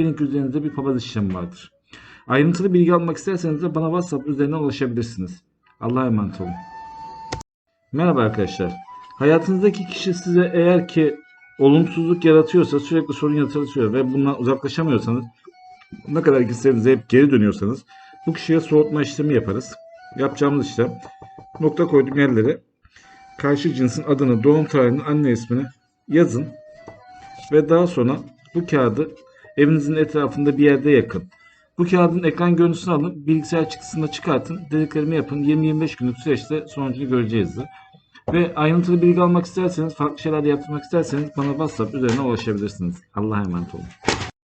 ki üzerinizde bir papaz işlemi vardır. Ayrıntılı bilgi almak isterseniz de bana WhatsApp üzerinden ulaşabilirsiniz. Allah'a emanet olun. Merhaba arkadaşlar. Hayatınızdaki kişi size eğer ki olumsuzluk yaratıyorsa, sürekli sorun yaratıyor ve bundan uzaklaşamıyorsanız, ne kadar gitselerinize hep geri dönüyorsanız bu kişiye soğutma işlemi yaparız. Yapacağımız işlem nokta koyduğum yerlere karşı cinsin adını, doğum tarihini, anne ismini yazın ve daha sonra bu kağıdı evinizin etrafında bir yerde yakın. Bu kağıdın ekran görüntüsünü alın, bilgisayar çıktısını çıkartın, dediklerimi yapın. 20-25 günlük süreçte sonucunu göreceğizdir. Ve ayrıntılı bilgi almak isterseniz, farklı şeyler de yaptırmak isterseniz bana WhatsApp üzerinden ulaşabilirsiniz. Allah'a emanet olun.